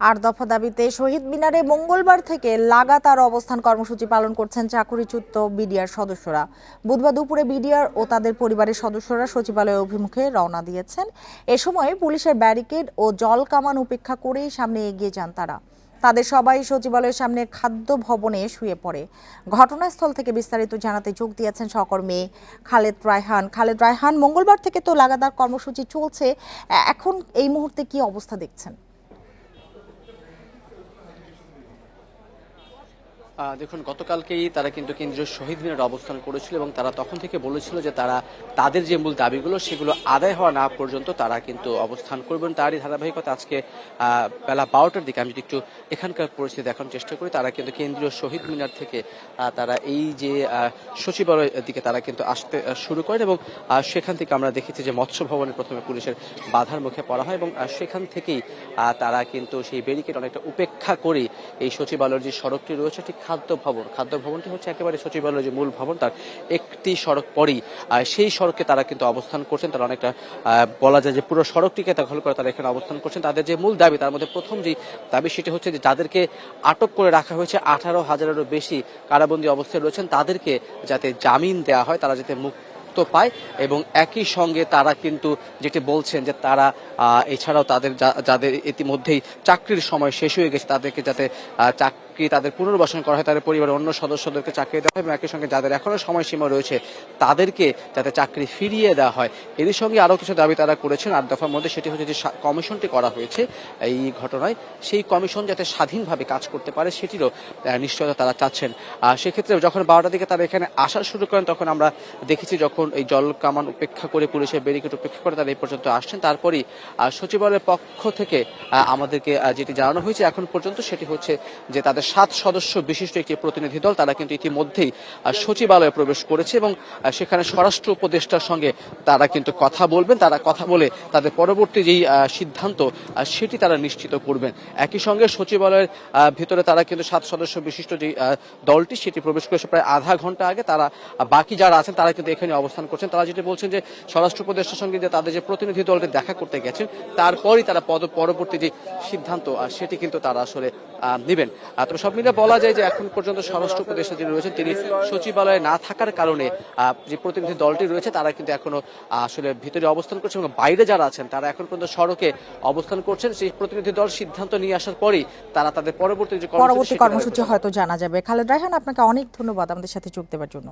আট দফা দাবিতে শহীদ মিনারে মঙ্গলবার থেকে লাগাতার অবস্থান কর্মসূচি পালন করছেন চাকুরিচ্যুত বিডিআর সদস্যরা। বুধবার দুপুরে বিডিআর ও তাদের পরিবারের সদস্যরা সচিবালয় অভিমুখে রওনা দিয়েছেন। এ সময় পুলিশের ব্যারিকেড ও জল কামান উপেক্ষা করেই সামনে এগিয়ে যান তারা। তাদের সবাই সচিবালয়ের সামনে খাদ্য ভবনে শুয়ে পড়ে। ঘটনাস্থল থেকে বিস্তারিত জানাতে যোগ দিয়েছেন সহকর্মী খালেদ রায়হান। খালেদ রায়হান, মঙ্গলবার থেকে তো লাগাতার কর্মসূচি চলছে। এখন এই মুহূর্তে কি অবস্থা দেখছেন? দেখুন, গতকালকেই তারা কিন্তু কেন্দ্রীয় শহীদ মিনারে অবস্থান করেছিল এবং তারা তখন থেকে বলেছিল যে তারা তাদের যে মূল দাবিগুলো সেগুলো আদায় হওয়া না পর্যন্ত তারা কিন্তু অবস্থান করবেন তারই ধারাবাহিকতা আজকে বেলা বারোটার দিকে। আমি যদি একটু এখানকার পরিস্থিতি দেখানোর চেষ্টা করি, তারা কিন্তু কেন্দ্রীয় শহীদ মিনার থেকে তারা এই যে সচিবালয়ের দিকে তারা কিন্তু আসতে শুরু করেন এবং সেখান থেকে আমরা দেখেছি যে মৎস্য ভবনে প্রথমে পুলিশের বাধার মুখে পড়া হয় এবং সেখান থেকেই তারা কিন্তু সেই ব্যারিকেড অনেকটা উপেক্ষা করে এই সচিবালয়ের যে সড়কটি রয়েছে, ঠিক খাদ্য ভবন। খাদ্য ভবনটি হচ্ছে একেবারে সচিবালয়ের যে মূল ভবন, তার একটি সড়ক পরই সেই সড়কে তারা কিন্তু অবস্থান করছেন। তারা অনেকটা বলা যায় যে পুরো সড়কটিকে দখল করে তারা এখানে অবস্থান করছেন। তাদের যে মূল দাবি, তার মধ্যে প্রথম যে দাবি সেটি হচ্ছে যে যাদেরকে আটক করে রাখা হয়েছে, আঠারো হাজারেরও বেশি কারাবন্দী অবস্থায় রয়েছেন, তাদেরকে যাতে জামিন দেওয়া হয়, তারা যাতে মুক্ত পায় এবং একই সঙ্গে তারা কিন্তু যেটি বলছেন যে তারা এছাড়াও তাদের যাদের ইতিমধ্যেই চাকরির সময় শেষ হয়ে গেছে, তাদেরকে যাতে চাকরি তাদের পুনর্বাসন করা হয়, তাদের পরিবারের অন্য সদস্যদেরকে চাকরি দেওয়া হয় এবং একই সঙ্গে যাদের এখনও সময়সীমা রয়েছে, তাদেরকে যাতে চাকরি ফিরিয়ে দেওয়া হয়। এরই সঙ্গে আরও কিছু দাবি তারা করেছেন। আট দফার মধ্যে সেটি হচ্ছে যে কমিশনটি করা হয়েছে এই ঘটনায়। সেই কমিশন যাতে স্বাধীনভাবে কাজ করতে পারে সেটিরও নিশ্চয়তা তারা চাচ্ছেন। সেক্ষেত্রে যখন বারোটার দিকে তারা এখানে আসা শুরু করেন, তখন আমরা দেখেছি যখন এই জল কামান উপেক্ষা করে পুলিশের ব্যারিকেড উপেক্ষা করে তারা এই পর্যন্ত আসছেন, তারপরই সচিবালয়ের পক্ষ থেকে আমাদেরকে যেটি জানানো হয়েছে এখন পর্যন্ত সেটি হচ্ছে যে তাদের সাত সদস্য বিশিষ্ট একটি প্রতিনিধি দল, তারা কিন্তু ইতিমধ্যেই সচিবালয়ে প্রবেশ করেছে এবং সেখানে স্বরাষ্ট্র উপদেষ্টার সঙ্গে তারা কিন্তু কথা বলবেন, তারা কথা বলে তাদের পরবর্তী যেই সিদ্ধান্ত সেটি তারা নিশ্চিত করবেন। একই সঙ্গে সচিবালয়ের ভিতরে তারা কিন্তু সাত সদস্য বিশিষ্ট যে দলটি, সেটি প্রবেশ করেছে প্রায় আধা ঘণ্টা আগে, তারা বাকি যারা আছেন তারা কিন্তু এখানে অবস্থান করছেন তারা যেটি বলছেন যে স্বরাষ্ট্র উপদেষ্টার সঙ্গে যে তাদের যে প্রতিনিধি দলটি দেখা করতে গেছেন তারপরই তারা পদ পরবর্তী যে সিদ্ধান্ত সেটি কিন্তু তারা আসলে নেবেন। তবে সব মিলে বলা যায় যে এখন পর্যন্ত স্বরাষ্ট্র উপদেষ্টা যিনি রয়েছেন তিনি সচিবালয়ে না থাকার কারণে যে প্রতিনিধি দলটি রয়েছে তারা কিন্তু এখনও আসলে ভিতরে অবস্থান করছে এবং বাইরে যারা আছেন তারা এখন পর্যন্ত সড়কে অবস্থান করছেন। সেই প্রতিনিধি দল সিদ্ধান্ত নিয়ে আসার পরেই তারা তাদের পরবর্তী যে কর্মসূচি পরবর্তী কর্মসূচি হয়তো জানা যাবে। খালেদ রায়হান আপনাকে অনেক ধন্যবাদ আমাদের সাথে যোগ দেওয়ার জন্য।